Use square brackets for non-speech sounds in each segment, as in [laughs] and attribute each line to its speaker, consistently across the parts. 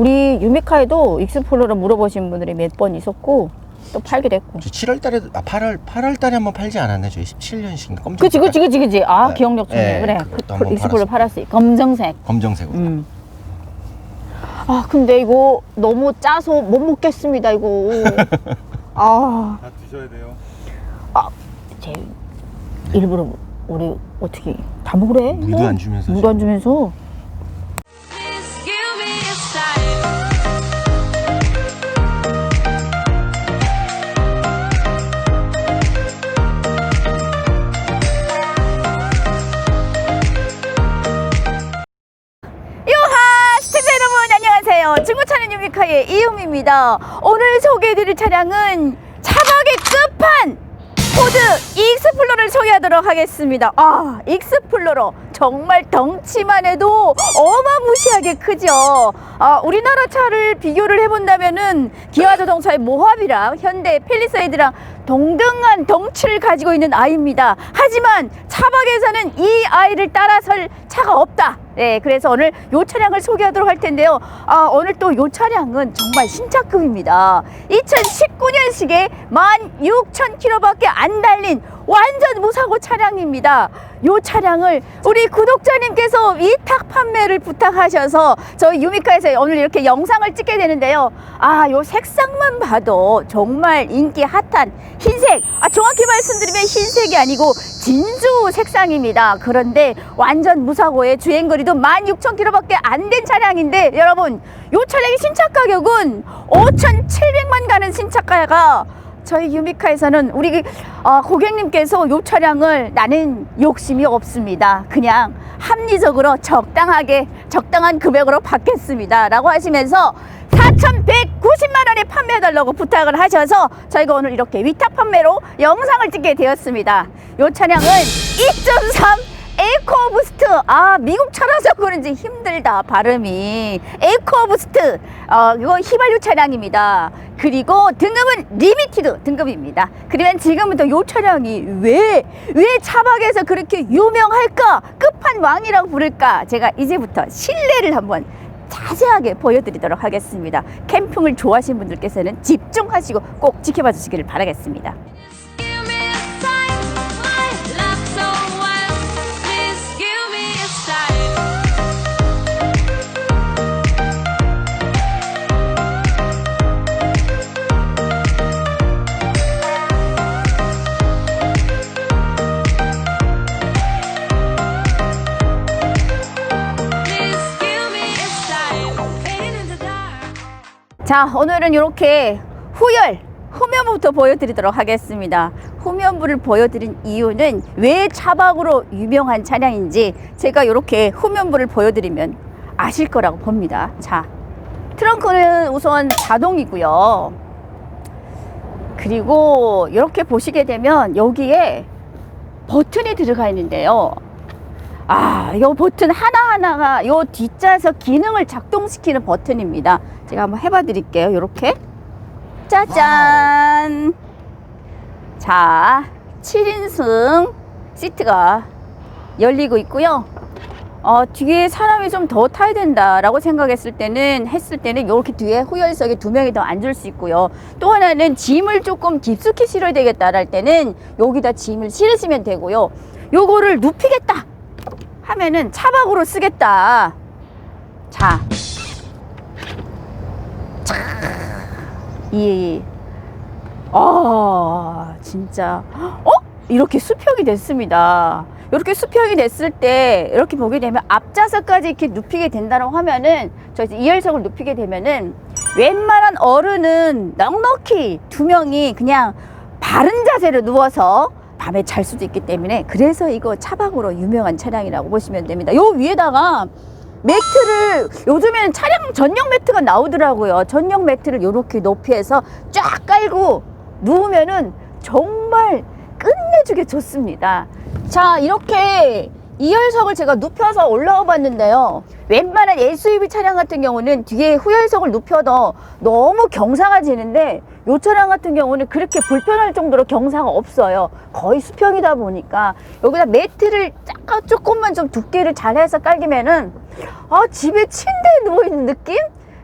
Speaker 1: 우리 유미카에도 익스플로러 물어보신 분들이 몇 번 있었고 또 팔게 됐고.
Speaker 2: 7월 달에 아 8월 8월 달에 한번 팔지 않았나요? 저희 17년식 검정
Speaker 1: 그치 그치 그치 그치. 아
Speaker 2: 네.
Speaker 1: 기억력 좋네.
Speaker 2: 네,
Speaker 1: 그래.
Speaker 2: 그것도
Speaker 1: 그,
Speaker 2: 한번
Speaker 1: 익스플로러 팔았어. 검정색.
Speaker 2: 검정색으로.
Speaker 1: 음. 아 근데 이거 너무 짜서 못 먹겠습니다 이거. [laughs] 아
Speaker 3: 다 드셔야 돼요.
Speaker 1: 제 일부러 우리 어떻게 다 먹으래?
Speaker 2: 물도 안 주면서
Speaker 1: 물도 안 주면서. 의 이유미입니다. 오늘 소개해드릴 차량은 차박의 끝판! 포드 익스플로러를 소개하도록 하겠습니다. 아, 익스플로러. 정말 덩치만 해도 어마무시하게 크죠. 아, 우리나라 차를 비교를 해본다면은 기아 자동차의 모하비랑 현대 펠리세이드랑 동등한 덩치를 가지고 있는 아이입니다. 하지만 차박에서는 이 아이를 따라설 차가 없다. 네, 그래서 오늘 요 차량을 소개하도록 할 텐데요. 아, 오늘 또 요 차량은 정말 신차급입니다. 2019년식에 16,000km밖에 안 달린 완전 무사고 차량입니다. 요 차량을 우리 구독자님께서 위탁 판매를 부탁하셔서 저희 유미카에서 오늘 이렇게 영상을 찍게 되는데요. 아, 요 색상만 봐도 정말 인기 핫한 흰색. 아, 정확히 말씀드리면 흰색이 아니고 진주 색상입니다. 그런데 완전 무사고의 주행거리도 16,000km밖에 안 된 차량인데 여러분, 요 차량의 신차 가격은 5,700만 가는 신차가가 저희 유미카에서는 우리 어, 고객님께서 요 차량을 나는 욕심이 없습니다. 그냥 합리적으로 적당하게 적당한 금액으로 받겠습니다. 라고 하시면서 4,190만 원에 판매해 달라고 부탁을 하셔서 저희가 오늘 이렇게 위탁 판매로 영상을 찍게 되었습니다. 요 차량은 2.3 에이코부스트. 아 미국 차라서 그런지 힘들다 발음이. 에이코부스트. 어 이거 휘발유 차량입니다. 그리고 등급은 리미티드 등급입니다. 그러면 지금부터 요 차량이 왜 왜 차박에서 그렇게 유명할까? 끝판왕이라고 부를까? 제가 이제부터 실내를 한번 자세하게 보여드리도록 하겠습니다. 캠핑을 좋아하시는 분들께서는 집중하시고 꼭 지켜봐 주시기를 바라겠습니다 자, 오늘은 이렇게 후열, 후면부터 보여드리도록 하겠습니다. 후면부를 보여드린 이유는 왜 차박으로 유명한 차량인지 제가 이렇게 후면부를 보여드리면 아실 거라고 봅니다. 자, 트렁크는 우선 자동이고요. 그리고 이렇게 보시게 되면 여기에 버튼이 들어가 있는데요. 아, 이 버튼 하나하나가 요 뒷좌석 기능을 작동시키는 버튼입니다. 제가 한번 해봐 드릴게요. 요렇게. 짜잔. 자, 7인승 시트가 열리고 있고요. 어, 뒤에 사람이 좀 더 타야 된다라고 생각했을 때는 했을 때는 이렇게 뒤에 후열석에 두 명이 더 앉을 수 있고요. 또 하나는 짐을 조금 깊숙이 실어야 되겠다 할 때는 여기다 짐을 실으시면 되고요. 요거를 눕히겠다 하면은 차박으로 쓰겠다. 자. 이, 아, 진짜. 어? 이렇게 수평이 됐습니다. 이렇게 수평이 됐을 때, 이렇게 보게 되면 앞좌석까지 이렇게 눕히게 된다는 화면은, 저 이제 2열석을 눕히게 되면은, 웬만한 어른은 넉넉히 두 명이 그냥 바른 자세로 누워서 밤에 잘 수도 있기 때문에, 그래서 이거 차박으로 유명한 차량이라고 보시면 됩니다. 요 위에다가 매트를 요즘에는 차량 전용 매트가 나오더라고요. 전용 매트를 이렇게 높이해서 쫙 깔고 누우면은 정말 끝내주게 좋습니다. 자, 이렇게 2열석을 제가 눕혀서 올라와 봤는데요. 웬만한 SUV 차량 같은 경우는 뒤에 후열석을 눕혀도 너무 경사가 지는데 이 차량 같은 경우는 그렇게 불편할 정도로 경사가 없어요. 거의 수평이다 보니까 여기다 매트를 조금만 좀 두께를 잘해서 깔기면은 아 집에 침대에 누워 있는 느낌?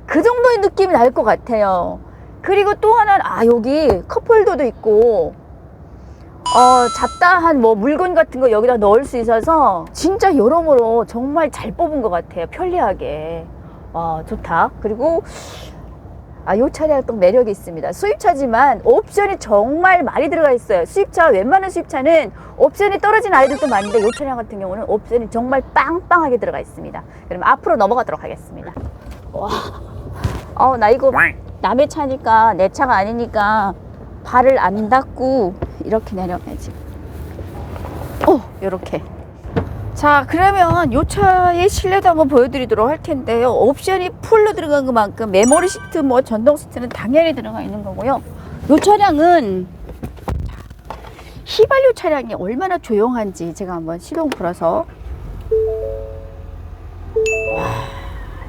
Speaker 1: 그 정도의 느낌이 날 것 같아요. 그리고 또 하나는 아 여기 컵홀더도 있고 어 잡다한 뭐 물건 같은 거 여기다 넣을 수 있어서 진짜 여러모로 정말 잘 뽑은 것 같아요. 편리하게. 와 좋다. 그리고 아, 요 차량 또 매력이 있습니다. 수입차지만 옵션이 정말 많이 들어가 있어요. 수입차, 웬만한 수입차는 옵션이 떨어진 아이들도 많은데 요 차량 같은 경우는 옵션이 정말 빵빵하게 들어가 있습니다. 그럼 앞으로 넘어가도록 하겠습니다. 와, 어, 나 이거 남의 차니까 내 차가 아니니까 발을 안 닿고 이렇게 내려가야지. 어, 요렇게. 자 그러면 요 차의 실내도 한번 보여드리도록 할 텐데요 옵션이 풀로 들어간 것만큼 메모리 시트 뭐 전동 시트는 당연히 들어가 있는 거고요 요 차량은 자, 휘발유 차량이 얼마나 조용한지 제가 한번 시동 걸어서 와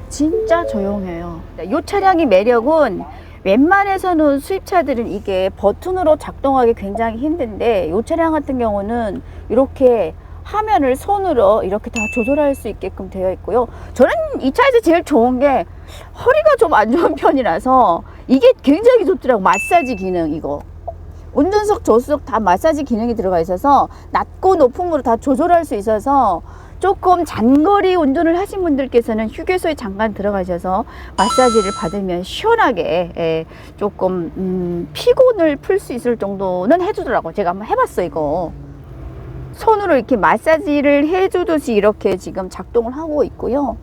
Speaker 1: 진짜 조용해요 요 차량의 매력은 웬만해서는 수입차들은 이게 버튼으로 작동하기 굉장히 힘든데 요 차량 같은 경우는 이렇게 화면을 손으로 이렇게 다 조절할 수 있게끔 되어 있고요. 저는 이 차에서 제일 좋은 게 허리가 좀 안 좋은 [laughs] 편이라서 이게 굉장히 좋더라고. 마사지 기능 이거. 운전석, 조수석 다 마사지 기능이 들어가 있어서 낮고 높음으로 다 조절할 수 있어서 조금 장거리 운전을 하신 분들께서는 휴게소에 잠깐 들어가셔서 마사지를 받으면 시원하게 예, 조금 음, 피곤을 풀 수 있을 정도는 해주더라고. 제가 한번 해봤어 이거. 손으로 이렇게 마사지를 해주듯이 이렇게 지금 작동을 하고 있고요.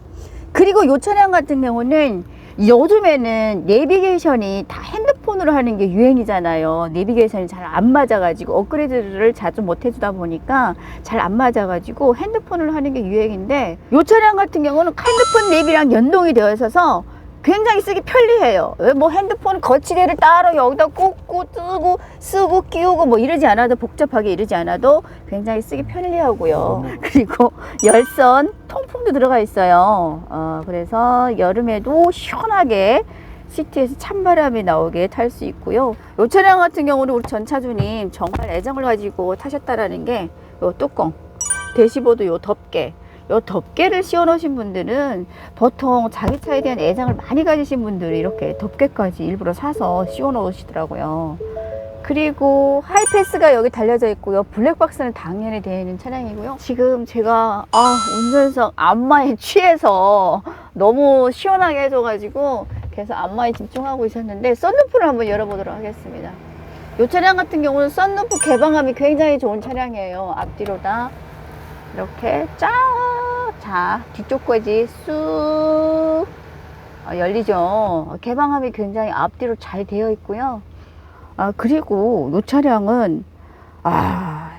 Speaker 1: 그리고 이 차량 같은 경우는 요즘에는 내비게이션이 다 핸드폰으로 하는 게 유행이잖아요. 내비게이션이 잘 안 맞아가지고 업그레이드를 자주 못 해주다 보니까 잘 안 맞아가지고 핸드폰으로 하는 게 유행인데 이 차량 같은 경우는 핸드폰 내비랑 연동이 되어 있어서 굉장히 쓰기 편리해요. 왜 뭐 핸드폰 거치대를 따로 여기다 꽂고 뜨고 쓰고 끼우고 뭐 이러지 않아도 복잡하게 이러지 않아도 굉장히 쓰기 편리하고요. [laughs] 그리고 열선 통풍도 들어가 있어요. 어, 그래서 여름에도 시원하게 시트에서 찬바람이 나오게 탈 수 있고요. 이 차량 같은 경우는 우리 전차주님 정말 애정을 가지고 타셨다라는 게 요 뚜껑, 대시보드 요 덮개, 요 덮개를 씌워 놓으신 분들은 보통 자기 차에 대한 애정을 많이 가지신 분들이 이렇게 덮개까지 일부러 사서 씌워 놓으시더라고요. 그리고 하이패스가 여기 달려져 있고요. 블랙박스는 당연히 되어 있는 차량이고요. 지금 제가 아 운전석 안마에 취해서 너무 시원하게 해줘가지고 계속 안마에 집중하고 있었는데 썬루프를 한번 열어보도록 하겠습니다. 이 차량 같은 경우는 썬루프 개방감이 굉장히 좋은 차량이에요. 앞뒤로 다 이렇게 쫙, 자, 뒤쪽까지 쑥 어, 열리죠. 개방함이 굉장히 앞뒤로 잘 되어 있고요. 아, 그리고 이 차량은, 아,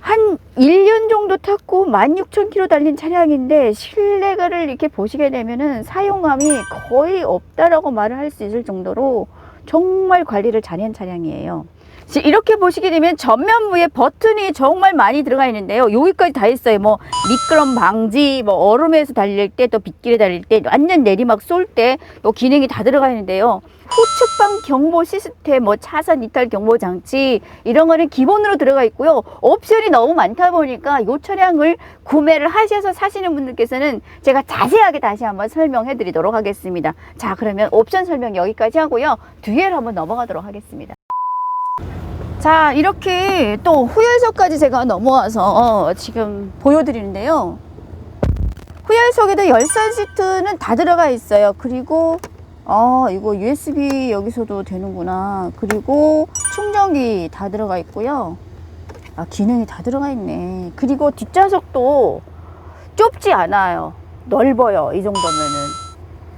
Speaker 1: 한 1년 정도 탔고 16,000km 달린 차량인데 실내가를 이렇게 보시게 되면은 사용감이 거의 없다라고 말을 할 수 있을 정도로 정말 관리를 잘한 차량이에요. 지- 이렇게 보시게 되면 전면부에 버튼이 정말 많이 들어가 있는데요. 여기까지 다 있어요. 뭐 미끄럼 방지, 뭐 얼음에서 달릴 때, 또 빗길에 달릴 때, 완전 내리막 쏠 때, 요 기능이 다 들어가 있는데요. 후측방 경보 시스템, 뭐 차선 이탈 경보 장치 이런 거는 기본으로 들어가 있고요. 옵션이 너무 많다 보니까 이 차량을 구매를 하셔서 사시는 분들께서는 제가 자세하게 다시 한번 설명해 드리도록 하겠습니다. 자, 그러면 옵션 설명 여기까지 하고요. 뒤에로 한번 넘어가도록 하겠습니다. 자, 이렇게 또 후열석까지 제가 넘어와서 어, 지금 보여드리는데요. 후열석에도 열선 시트는 다 들어가 있어요. 그리고 어, 이거 USB 여기서도 되는구나. 그리고 충전기 다 들어가 있고요. 아, 기능이 다 들어가 있네. 그리고 뒷좌석도 좁지 않아요. 넓어요. 이 정도면은.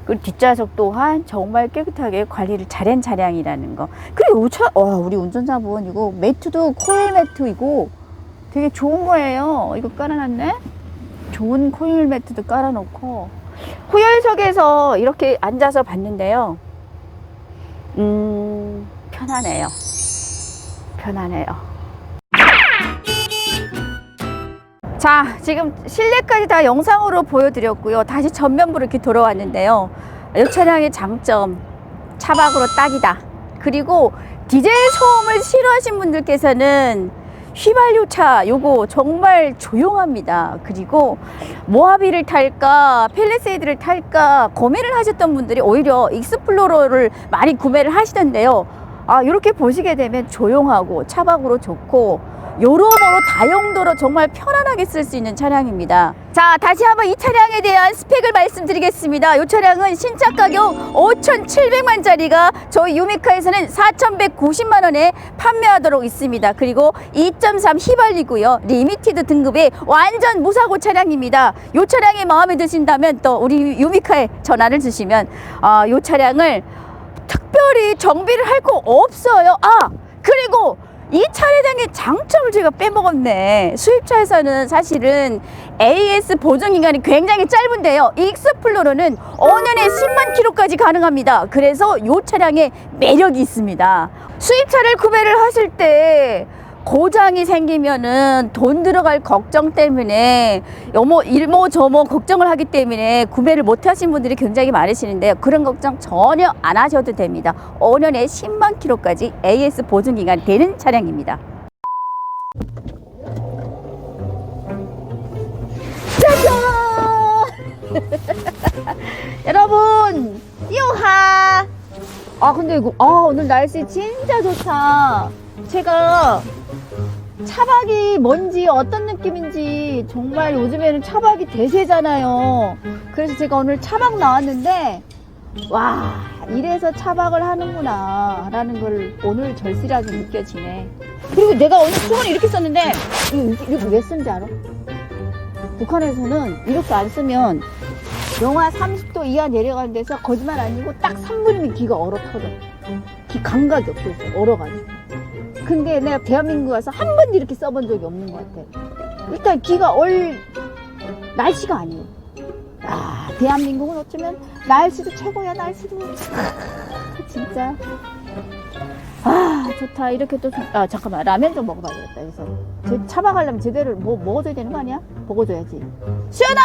Speaker 1: 그리고 뒷좌석 또한 정말 깨끗하게 관리를 잘한 차량이라는 거. 그리고 이 차, 와, 우리 운전자 분 이거 매트도 코일 매트이고 되게 좋은 거예요. 이거 깔아놨네? 좋은 코일 매트도 깔아놓고 후열석에서 이렇게 앉아서 봤는데요. 음, 편하네요. 편하네요. 자, 지금 실내까지 다 영상으로 보여드렸고요. 다시 전면부로 이렇게 돌아왔는데요. 이 차량의 장점, 차박으로 딱이다. 그리고 디젤 소음을 싫어하신 분들께서는 휘발유차 요거 정말 조용합니다. 그리고 모하비를 탈까 펠리세이드를 탈까 고민을 하셨던 분들이 오히려 익스플로러를 많이 구매를 하시던데요. 아 이렇게 보시게 되면 조용하고 차박으로 좋고 여러모로 다용도로 정말 편안하게 쓸 수 있는 차량입니다. 자, 다시 한번 이 차량에 대한 스펙을 말씀드리겠습니다. 이 차량은 신차 가격 5,700만 짜리가 저희 유미카에서는 4,190만 원에 판매하도록 있습니다. 그리고 2.3 휘발유고요. 리미티드 등급의 완전 무사고 차량입니다. 이 차량이 마음에 드신다면 또 우리 유미카에 전화를 주시면 아, 이 차량을 특별히 정비를 할 거 없어요. 아, 그리고 이 차량의 장점을 제가 빼먹었네. 수입차에서는 사실은 AS 보증 기간이 굉장히 짧은데요. 익스플로러는 5년에 10만 킬로까지 가능합니다. 그래서 이 차량에 매력이 있습니다. 수입차를 구매를 하실 때 고장이 생기면은 돈 들어갈 걱정 때문에 여모 일모 저모 걱정을 하기 때문에 구매를 못 하신 분들이 굉장히 많으시는데요. 그런 걱정 전혀 안 하셔도 됩니다. 5년에 10만 킬로까지 AS 보증 기간이 되는 차량입니다. [laughs] 여러분, 요하! 아, 근데 이거, 아, 오늘 날씨 진짜 좋다. 제가 차박이 뭔지 어떤 느낌인지 정말 요즘에는 차박이 대세잖아요. 그래서 제가 오늘 차박 나왔는데 와 이래서 차박을 하는구나 라는 걸 오늘 절실하게 느껴지네. 그리고 내가 오늘 수건을 이렇게 썼는데 이거 왜 쓴지 알아? 북한에서는 이렇게 안 쓰면 영하 30도 이하 내려가는 데서 거짓말 아니고 딱 3분이면 귀가 얼어 터져. 귀 감각이 없어져. 얼어가지고. 근데 내가 대한민국 와서 한 번도 이렇게 써본 적이 없는 것 같아. 일단 귀가 얼 날씨가 아니에요. 아, 대한민국은 어쩌면 날씨도 최고야, 날씨도. [laughs] 진짜. 아, 좋다. 이렇게 또, 좀- 아, 잠깐만. 라면 좀 먹어봐야겠다. 그래서. 제 차박하려면 제대로 뭐 먹어줘야 되는 거 아니야? 먹어줘야지. 시원아!